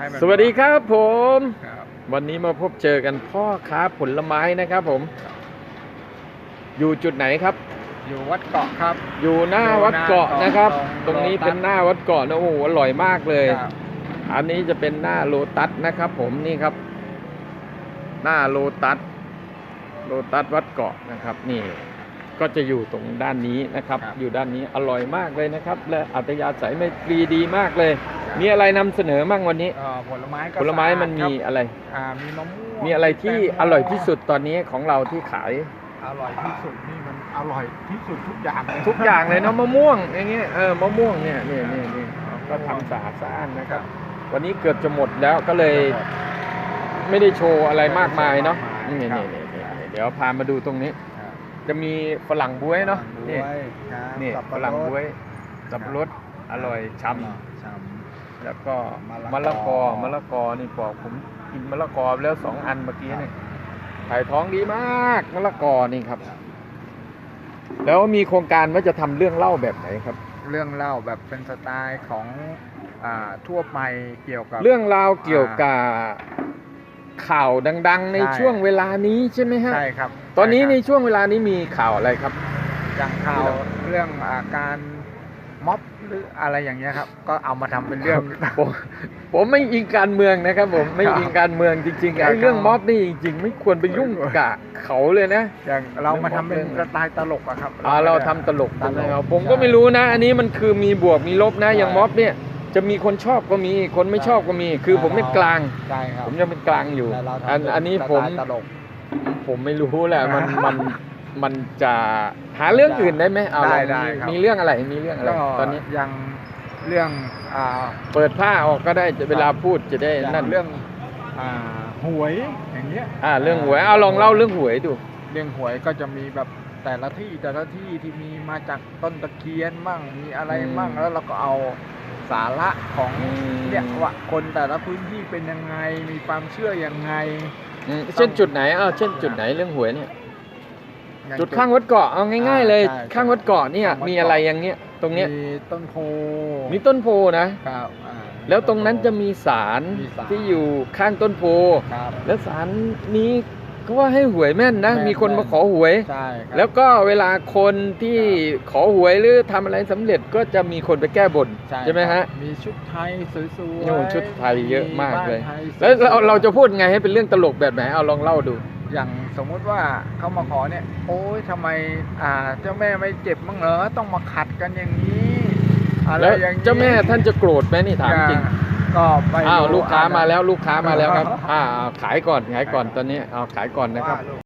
ให้มันสวัสดีครับผม ครับวันนี้มาพบเจอกันพ่อค้าผลไม้นะครับผม อยู่จุดไหนครับ อยู่วัดเกาะครับ อยู่หน้าอยู่วัดเกาะหน้านะครับ ตรงตรงนี้โลตัสเป็นหน้าวัดเกาะนะโอ้โหอร่อยมากเลย ครับอันนี้จะเป็นหน้าโลตัสนะครับ ผมนี่ครับ หน้าโลตัสโลตัสวัดเกาะนะครับ นี่ ก็จะอยู่ตรงด้านนี้นะครับ อยู่ด้านนี้อร่อยมากเลยนะครับ และอัตยาศัยไม่ตรีดีมากเลย มีอะไรนำเสนอมั่งวันนี้ เอ่อผลไม้ก็ผลไม้สะอาดมันมีครับอะไร อ่ามีมะม่วงมีอะไรที่แตงโมอร่อยที่สุดตอนนี้ของเราที่ขายอร่อยที่สุดนี่มันอร่อยที่สุดทุกอย่างเลยทุกอย่างเลยเนาะมะม่วงอย่างเงี้ยเออมะม่วงเนี่ยเนี่ยเนี่ยเนี่ยก็ทำสะอาดสะอ้านนะครับ วันนี้เกือบจะหมดแล้วก็เลยไม่ได้โชว์อะไรมากมายเนาะนี่นี่นี่นี่นี่เดี๋ยวพามาดูตรงนี้ ครับจะมีฝรั่งบ๊วยเนาะนี่บ๊วยครับนี่สับฝปะรั่งดบ๊วยสับปะรดอร่อยช่ช่ำ แล้วก็มะมะละละกกออมะละกอนี่บอกผมกินมะละกอไปแล้วสองอันเมื่อกี้เนี่ยถ่ายท้องดีมากมะละกอนี่ครับ แล้วมีโครงการว่าจะทำเรื่องเล่าแบบไหนครับำเรื่องเล่าแบบเป็นสไตล์ของอ่าทั่วไปเกี่ยวกับ เรื่องราวเกี่ยวกับข่าวดัง ๆ ในใช่ช่วงเวลานี้ใช่ไหมฮะใช่ครับ ตอนนี้ในช่ช่วงเวลานี้มีข่าวอะไรครับอย่างข่าวเรื่องอาการม็อบ หรืออะไรอย่างเงี้ยครับ ก็เอามาทำเป็นเรื่องผมผมไม่อิงการเมืองนะครับ ผมไม่อิงการเมืองจริงๆครับไอ้เรื่องม็อบนี่จริง ๆ ไม่ควรไปยุ่งกับเขาเลยนะอย่างเรามาทำเป็นเรื่องสไตล์ตลกอะครับอ่าเราทำตลกใช่ไหมครับผมก็ไม่รู้นะ อันนี้มันคือมีบวกมีลบนะอย่างม็อบเนี่ยจะมีคนชอบก็มีคนไม่ชอบก็มี คือผมเป็นกลางใช่ครับผมยังเป็นกลางอยู่แต่เราทำอันเป็อันนี้สผมไตล์ตลกผมไม่รู้แหละมันมัน มันจะหาเรื่องอื่นได้ไหมเอาได้ลองได้มีครับ มีเรื่องอะไรมีเรื่องอะไรก็ตอนนี้อย่างเรื่องอ่าเปิดผ้าออกก็ได้จะเวลาพูดจะได้อย่างนั่นเรื่องอ่าหวยอย่างเงี้ยอ่าเรื่องหวยเอาลองเล่าเรื่องหวยดู เรื่องหวยก็จะมีแบบแต่ละที่แต่ละที่ที่มีมาจากต้นตะเคียนมั่งมีอะไรมั่งแล้วเราก็เอาสาระของอืม เนี่ยว่าคนแต่ละพื้นที่เป็นยังไงมีความเชื่อยังไง อืมเช่นจุดไหนเอาเช่นจุดไหนเรื่องหวยเนี่ย อย่จุดข้างวัดเกาะเอาง่ายๆ เลยใช่ใช่ข้างวัดเกาะเนี่ยข้างวัดเกาะ มีอะไรอย่างเงี้ย ตรงเนี้ยมีต้นโพมีต้นโพนะ ครับอ่า แล้วตรงนั้นจะมีศาลมีศาล ที่อยู่ข้างต้นโพ ครับ แล้วศาลนี้เขาว่าให้หวยแม่นนะ แม่น มีคนแม่นมาขอหวย ใช่ครับ แล้วก็เวลาคนที่ขอหวยหรือทำอะไรสำเร็จก็จะมีคนไปแก้บนใช่ไหมฮะมีชุดไทยสวยๆโอ้ชุดไทยเยอะมากเลย บ้นไทสแล้วเราๆเราจะพูดไงให้เป็นเรื่องตลกแบบไหนเอาลองเล่าดู อย่างสมมุติว่าเขามาขอเนี่ย โอ้ยทำไม อ่า เจ้าแม่ไม่เจ็บมั้งเหรอต้องมาขัดกันอย่างนี้อะไรแล้วอย่างนี้เจ้าแม่ท่านจะโกรธไหมนี่ถามจริงก็ไปอ้าวดูลูกค้าอ่มาแล้วลูกค้ามาแล้วครับ อ่าเอาขายก่อนขายก่อนตอนนี้เอาขายก่อนนะครับว่าลูก